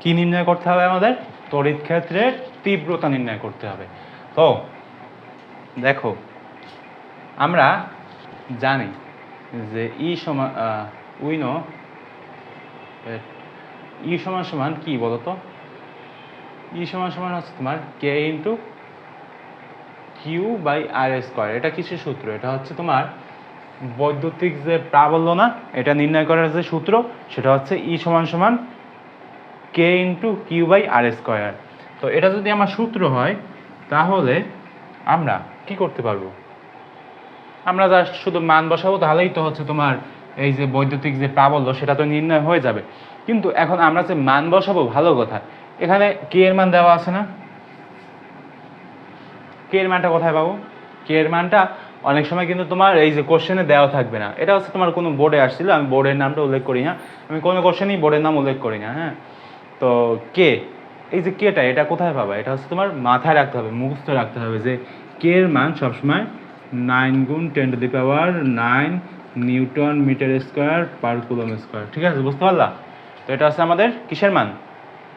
কি নির্ণয় করতে হবে আমাদের? তড়িৎ ক্ষেত্রের তীব্রতা নির্ণয় করতে হবে। তো, দেখো, আমরা জানি যে ই সমান উইনো ই সমান সমান কি বলতো? ই সমান সমান হচ্ছে তোমার K into Q by R square এটা কিসের সূত্র? এটা হচ্ছে তোমার বৈদ্যুতিক যে প্রাবল্য না, এটা নির্ণয় করার যে সূত্র, সেটা হচ্ছে ই সমান সমান K into Q by R square তো এটা যদি আমার সূত্র হয়, তাহলে আমরা কি করতে পারব? আমরা জাস্ট শুধু মান বসাবো, তাহলেই তো হচ্ছে তোমার এই যে বৈদ্যুতিক যে প্রাবল্য, সেটা তো নির্ণয় হয়ে যাবে। কিন্তু এখন আমরা যে মান বসাবো, ভালো কথা। এখানে কে এর মান দেওয়া আছে না? কে এর মানটা কোথায় পাবো? কে এর মানটা অনেক সময় কিন্তু তোমার এই যে কোশ্চেনে দেওয়া থাকবে না। এটা হচ্ছে তোমার কোনো বোর্ডে আসছিল, আমি বোর্ডের নামটা উল্লেখ করি না। আমি কোনো কোশ্চেনেই বোর্ডের নাম উল্লেখ করি না হ্যাঁ? তো কে? এই যে কেটা, এটা কোথায় পাবা? এটা হচ্ছে তোমার মাথায় রাখতে হবে, মুখস্থ রাখতে হবে যে কে এর মান সবসময় নাইন গুণ ten to the power nine newton metre square per coulomb square, ঠিক আছে? বুঝতে পারলা? তো এটা হচ্ছে আমাদের কিসের মান?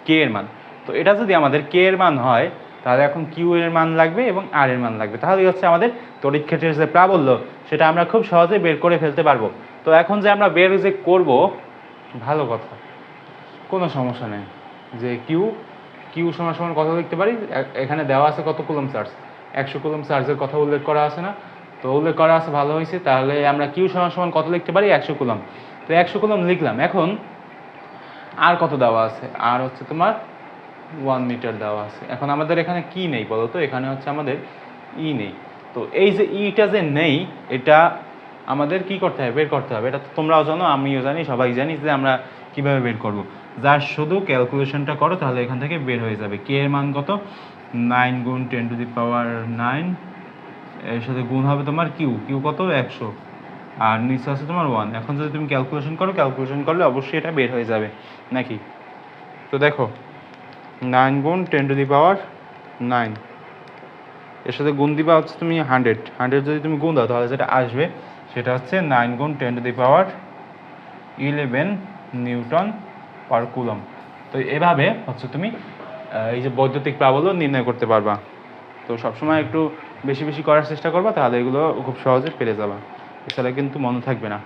কে এর মান। তো এটা যদি আমাদের কে এর মান হয়, তাহলে এখন কিউ এর মান লাগবে এবং আর এর মান লাগবে। তাহলে হচ্ছে আমাদের তড়িৎ ক্ষেত্রের যে প্রাবল্য, সেটা আমরা খুব সহজে বের করে ফেলতে পারব। তো এখন যে আমরা বের যে করব, ভালো কথা। সমস্যা নেই। যে কিউ কিউ সমান সমান কথা লিখতে পারি এখানে দেওয়া আছে কত কুলম চার্জ? একশো কুলম চার্জের কথা উল্লেখ করা আছে না? তো উল্লেখ করা আছে, ভালো হয়েছে, তাহলে আমরা কিউ সমান সমান কত লিখতে পারি? একশো কুলম তো একশো কুলম লিখলাম। এখন আর কত দেওয়া আছে? আর হচ্ছে তোমার ওয়ান মিটার দেওয়া আছে। এখন আমাদের এখানে কি নেই বলো তো? এখানে হচ্ছে আমাদের ই নেই। তো এই যে ইটা যে নেই, এটা আমাদের কি করতে হবে? বের করতে হবে। এটা তোমরাও জানো, আমিও জানি, সবাই জানি যে আমরা কীভাবে বের করব? যার শুধু ক্যালকুলেশনটা করো, তাহলে এখান থেকে বের হয়ে যাবে। কে এর মান কত? নাইন গুণ ten to the power nine এর সাথে গুণ হবে তোমার কিউ কিউ কত? একশো। আর নিচে আছে তোমার ওয়ান এখন যদি তুমি ক্যালকুলেশন করো ক্যালকুলেশন করলে অবশ্যই এটা বের হয়ে যাবে। নাকি? তো দেখো নাইন গুণ ten to the power nine এর সাথে গুণ দিবা হচ্ছে তুমি হান্ড্রেড হান্ড্রেড যদি তুমি গুণ দাও, তাহলে যেটা আসবে, সেটা হচ্ছে নাইন গুণ ten to the power eleven newton per coulomb. তো এভাবে হচ্ছে তুমি এই যে বৈদ্যুতিক প্রাবল্য নির্ণয় করতে পারবা। তো সবসময় একটু বেশি বেশি করার চেষ্টা করবা, তাহলে এগুলো খুব সহজে পেরে যাবা। এছাড়া কিন্তু মনে থাকবে না।